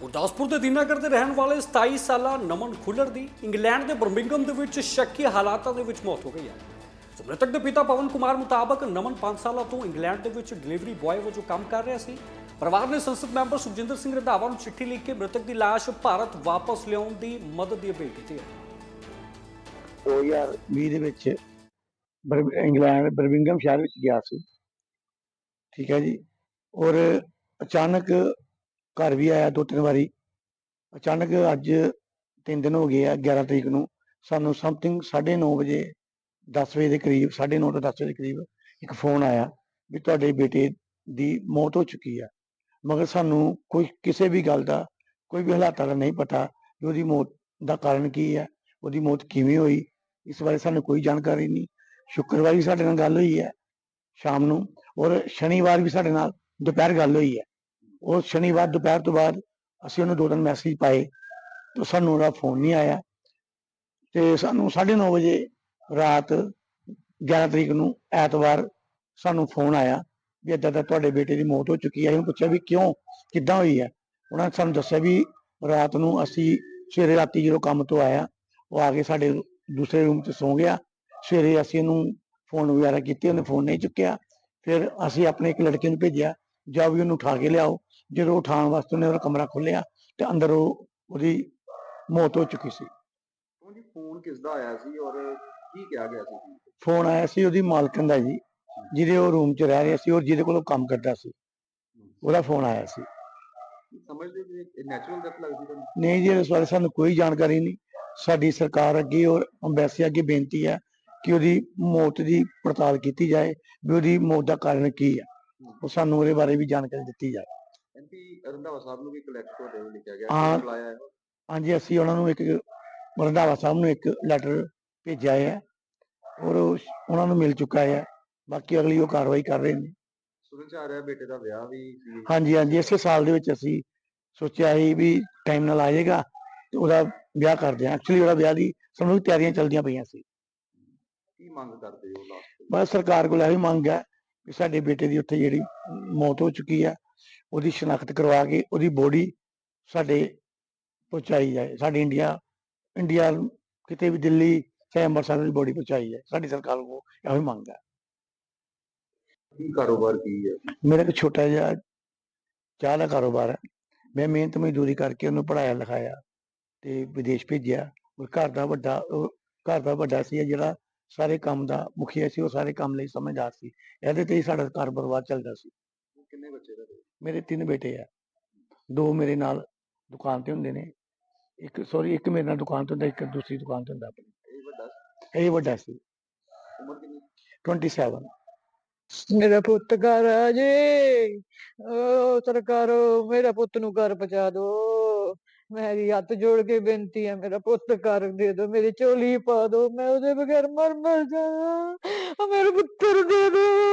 ਗੁਰਦਾਸਪੁਰ ਦੇ ਦੀਨਾਗਰ ਦੇ ਰਹਿਣ ਵਾਲੇ 27 ਸਾਲਾ ਨਮਨ ਖੁੱਲਰ ਦੀ ਇੰਗਲੈਂਡ ਦੇ ਬਰਮਿੰਗਮ ਦੇ ਵਿੱਚ ਸ਼ੱਕੀ ਹਾਲਾਤਾਂ ਦੇ ਵਿੱਚ ਮੌਤ ਹੋ ਗਈ ਹੈ। ਸੋ ਮ੍ਰਿਤਕ ਦੇ ਪਿਤਾ ਪਵਨ ਕੁਮਾਰ ਮੁਤਾਬਕ ਨਮਨ 5 ਸਾਲਾਂ ਤੋਂ ਇੰਗਲੈਂਡ ਦੇ ਵਿੱਚ ਡਿਲੀਵਰੀ ਬॉय ਵਜੋਂ ਕੰਮ ਕਰ ਰਿਹਾ ਸੀ। ਪਰਿਵਾਰ ਨੇ ਸੰਸਦ ਮੈਂਬਰ ਸੁਖਜਿੰਦਰ ਸਿੰਘ ਰੰਧਾਵਾ ਨੂੰ ਚਿੱਠੀ ਲਿਖ ਕੇ ਮ੍ਰਿਤਕ ਦੀ ਲਾਸ਼ ਭਾਰਤ ਵਾਪਸ ਲਿਆਉਣ ਦੀ ਮਦਦ ਦੀ ਅਪੀਲ ਕੀਤੀ ਹੈ। 2020 ਦੇ ਵਿੱਚ ਬਰ- ਇੰਗਲੈਂਡ ਬਰਮਿੰਗਮ ਸ਼ਹਿਰ ਵਿੱਚ ਗਿਆ ਸੀ। ਠੀਕ ਹੈ ਜੀ। ਔਰ ਅਚਾਨਕ ਘਰ ਵੀ ਆਇਆ ਦੋ ਤਿੰਨ ਵਾਰੀ। ਅਚਾਨਕ ਅੱਜ ਤਿੰਨ ਦਿਨ ਹੋ ਗਏ ਆ 11 ਤਰੀਕ ਨੂੰ। ਸਾਨੂੰ ਸਮਥਿੰਗ 9:30 ਵਜੇ 10 ਵਜੇ ਦੇ ਕਰੀਬ 9:30 ਤੋਂ 10 ਵਜੇ ਦੇ ਕਰੀਬ ਇੱਕ ਫੋਨ ਆਇਆ ਵੀ ਤੁਹਾਡੇ ਬੇਟੇ ਦੀ ਮੌਤ ਹੋ ਚੁੱਕੀ ਆ। ਮਗਰ ਸਾਨੂੰ ਕੋਈ ਕਿਸੇ ਵੀ ਗੱਲ ਦਾ ਕੋਈ ਵੀ ਹਾਲਾਤਾਂ ਦਾ ਨਹੀਂ ਪਤਾ ਵੀ ਉਹਦੀ ਮੌਤ ਦਾ ਕਾਰਨ ਕੀ ਹੈ ਉਹਦੀ ਮੌਤ ਕਿਵੇਂ ਹੋਈ। ਇਸ ਬਾਰੇ ਸਾਨੂੰ ਕੋਈ ਜਾਣਕਾਰੀ ਨਹੀਂ। ਸ਼ੁੱਕਰਵਾਰ ਵੀ ਸਾਡੇ ਨਾਲ ਗੱਲ ਹੋਈ ਹੈ ਸ਼ਾਮ ਨੂੰ। ਔਰ ਸ਼ਨੀਵਾਰ ਵੀ ਸਾਡੇ ਨਾਲ ਦੁਪਹਿਰ ਗੱਲ ਹੋਈ ਹੈ ਉਹ ਸ਼ਨੀਵਾਰ, ਦੁਪਹਿਰ ਤੋਂ ਬਾਅਦ ਅਸੀਂ ਉਹਨੂੰ ਦੋ ਤਿੰਨ ਮੈਸੇਜ ਪਾਏ ਤਾਂ ਸਾਨੂੰ ਉਹਦਾ ਫੋਨ ਨਹੀਂ ਆਇਆ ਤੇ ਸਾਨੂੰ 9:30 ਵਜੇ ਰਾਤ 11 ਤਰੀਕ ਨੂੰ ਐਤਵਾਰ ਸਾਨੂੰ ਫੋਨ ਆਇਆ ਵੀ ਏਦਾਂ ਦਾ ਤੁਹਾਡੇ ਬੇਟੇ ਦੀ ਮੌਤ ਹੋ ਚੁੱਕੀ ਹੈ। ਇਹਨੂੰ ਪੁੱਛਿਆ ਵੀ ਕਿਉਂ, ਕਿੱਦਾਂ ਹੋਈ ਹੈ? ਉਹਨਾਂ ਨੇ ਸਾਨੂੰ ਦੱਸਿਆ ਵੀ ਰਾਤ ਨੂੰ ਅਸੀਂ ਸਵੇਰੇ ਰਾਤੀ ਜਦੋਂ ਕੰਮ ਤੋਂ ਆਇਆ, ਉਹ ਆ ਕੇ ਸਾਡੇ ਦੂਸਰੇ ਰੂਮ 'ਚ ਸੌਂ ਗਿਆ। ਸਵੇਰੇ ਅਸੀਂ ਉਹਨੂੰ ਫੋਨ ਵਗੈਰਾ ਕੀਤੇ, ਉਹਨੇ ਫੋਨ ਨਹੀਂ ਚੁੱਕਿਆ। ਫਿਰ ਅਸੀਂ ਆਪਣੇ ਇੱਕ ਲੜਕੇ ਨੂੰ ਭੇਜਿਆ ਜਾ ਵੀ ਉਹਨੂੰ ਉਠਾ ਕੇ ਲਿਆਓ। ਜਦੋਂ ਉਠਾਉਣ ਵਾਸਤੇ ਉਹਨੇ ਉਹਦਾ ਕਮਰਾ ਖੋਲ੍ਹਿਆ ਤੇ ਅੰਦਰ ਉਹ ਉਹਦੀ ਮੌਤ ਹੋ ਚੁੱਕੀ ਸੀ। ਉਹਦੀ ਫੋਨ ਕਿਸ ਦਾ ਆਇਆ ਸੀ ਔਰ ਕੀ ਕਿਹਾ ਗਿਆ ਸੀ? ਫੋਨ ਆਇਆ ਸੀ ਉਹਦੀ ਮਾਲਕਨ ਦਾ ਜੀ ਜਿਹਦੇ ਉਹ ਰੂਮ 'ਚ ਰਹਿ ਰਿਹਾ ਸੀ ਔਰ ਜਿਹਦੇ ਕੋਲ ਉਹ ਕੰਮ ਕਰਦਾ ਸੀ। ਉਹਦਾ ਫੋਨ ਆਇਆ ਸੀ। ਕੀ ਸਮਝਦੇ ਜੀ ਇਹ ਨੈਚੁਰਲ ਡੈਥ ਲੱਗਦੀ ਤੁਹਾਨੂੰ ਨਹੀਂ? ਜੀ ਇਸ ਬਾਰੇ ਸਾਨੂੰ ਕੋਈ ਜਾਣਕਾਰੀ ਨਹੀਂ। ਸਾਡੀ ਸਰਕਾਰ ਅੱਗੇ ਔਰ ਅੰਬੈਸੀ ਅੱਗੇ ਬੇਨਤੀ ਹੈ ਕਿ ਉਹਦੀ ਮੌਤ ਦੀ ਪੜਤਾਲ ਕੀਤੀ ਜਾਏ ਵੀ ਉਹਦੀ ਮੌਤ ਦਾ ਕਾਰਨ ਕੀ ਹੈ। ਉਹ ਸਾਨੂੰ ਉਹਦੇ ਬਾਰੇ ਵੀ ਜਾਣਕਾਰੀ ਦਿੱਤੀ ਜਾਏ ਐਮਪੀ ਰੰਧਾਵਾ ਸਾਹਿਬ ਨੂੰ ਵੀ ਕਲੈਕਟ ਤੁਹਾਡੇ ਵੱਲੋਂ ਲਿਖਿਆ ਗਿਆ ਹਾਂ। ਬੁਲਾਇਆ ਹੈ ਹਾਂਜੀ ਅਸੀਂ ਉਹਨਾਂ ਨੂੰ ਇੱਕ ਰੰਧਾਵਾ ਸਾਹਿਬ ਨੂੰ ਇੱਕ ਲੈਟਰ ਭੇਜਿਆ ਹੈ ਔਰ ਉਹ ਉਹਨਾਂ ਨੂੰ ਮਿਲ ਚੁੱਕਾ ਹੈ। ਬਾਕੀ ਅਗਲੀ ਉਹ ਕਾਰਵਾਈ ਕਰ ਰਹੇ ਨੇ। ਸੁਣਨ ਚ ਆ ਰਿਹਾ ਬੇਟੇ ਦਾ ਵਿਆਹ ਵੀ ਸੀ। ਹਾਂਜੀ ਹਾਂਜੀ ਇਸੇ ਸਾਲ ਦੇ ਵਿੱਚ ਅਸੀਂ ਸੋਚਿਆ ਸੀ ਵੀ ਟਾਈਮ ਨਾਲ ਆ ਜਾਏਗਾ ਤੇ ਉਹਦਾ ਵਿਆਹ ਕਰਦੇ ਹਾਂ। ਐਕਚੁਅਲੀ ਉਹਦਾ ਵਿਆਹ ਦੀ ਸਾਨੂੰ ਤਿਆਰੀਆਂ ਚੱਲਦੀਆਂ ਪਈਆਂ ਸੀ। ਕੀ ਮੰਗ ਕਰਦੇ ਹੋ ਲਾਸਟ ਬਸ ਸਰਕਾਰ ਕੋਲ ਇਹੀ ਮੰਗ ਹੈ ਕਿ ਸਾਡੇ ਬੇਟੇ ਦੀ ਉੱਥੇ ਜਿਹੜੀ ਮੌਤ ਹੋ ਚੁੱਕੀ ਹੈ ਉਹਦੀ ਸ਼ਨਾਖਤ ਕਰਵਾ ਕੇ ਉਹਦੀ ਬੋਡੀ ਸਾਡੇ ਪਹੁੰਚਾਈ ਜਾਏ। ਸਾਡੇ ਇੰਡੀਆ ਇੰਡੀਆ ਕਿਤੇ ਵੀ ਦਿੱਲੀ ਚਾਹੇ ਅੰਮ੍ਰਿਤਸਰ ਦੀ ਬੋਡੀ ਪਹੁੰਚਾਈ ਜਾਏ। ਸਾਡੀ ਸਰਕਾਰ ਕੋਲ ਇਹੋ ਹੀ ਮੰਗ ਹੈ। ਕੀ ਕਾਰੋਬਾਰ ਕੀ ਹੈ? ਮੇਰਾ ਇੱਕ ਛੋਟਾ ਜਿਹਾ ਚਾਹ ਦਾ ਕਾਰੋਬਾਰ ਹੈ। ਮੈਂ ਮਿਹਨਤ ਮਜ਼ਦੂਰੀ ਕਰਕੇ ਉਹਨੂੰ ਪੜਾਇਆ ਲਿਖਾਇਆ ਤੇ ਵਿਦੇਸ਼ ਭੇਜਿਆ। ਉਹ ਘਰ ਦਾ ਵੱਡਾ ਘਰ ਦਾ ਵੱਡਾ ਸੀ ਜਿਹੜਾ ਸਾਰੇ ਕੰਮ ਦਾ ਮੁਖੀਆ ਸੀ ਉਹ ਸਾਰੇ ਕੰਮ ਲਈ ਸਮਝਦਾਰ ਸੀ। ਇਹਦੇ ਤੇ ਹੀ ਸਾਡਾ ਘਰ ਬਰਬਾਦ ਚੱਲਦਾ ਸੀ। ਕਿੰਨੇ ਬੱਚੇ ਦਾ ਮੇਰੇ ਤਿੰਨ ਬੇਟੇ ਆ। ਦੋ ਮੇਰੇ ਨਾਲ ਦੁਕਾਨ ਤੇ ਹੁੰਦੇ ਨੇ। ਇੱਕ ਸੌਰੀ ਇੱਕ ਮੇਰੇ ਨਾਲ ਦੁਕਾਨ ਤੇ ਹੁੰਦਾ ਇੱਕ ਦੂਸਰੀ ਦੁਕਾਨ ਤੇ ਹੁੰਦਾ ਆਪਣੀ। ਇਹ ਵੱਡਾ ਸੀ। ਇਹ ਵੱਡਾ ਸੀ। ਉਮਰ ਕਿੰਨੀ? 27 ਮੇਰਾ ਪੁੱਤ ਘਰ ਆ ਜੇ। ਓ ਸਰਕਾਰੋ ਮੇਰਾ ਪੁੱਤ ਨੂੰ ਘਰ ਪਹੁੰਚਾ ਦਿਓ ਮੇਰੀ ਹੱਥ ਜੋੜ ਕੇ ਬੇਨਤੀ ਹੈ ਮੇਰਾ ਪੁੱਤ ਘਰ ਦੇ ਦਿਓ ਮੇਰੀ ਝੋਲੀ ਪਾ ਦਿਓ ਮੈਂ ਉਹਦੇ ਬਗੈਰ ਮਰ ਮਰ ਜਾਵਾਂ। ਓ ਮੇਰਾ ਪੁੱਤਰ ਦੇ ਦਿਓ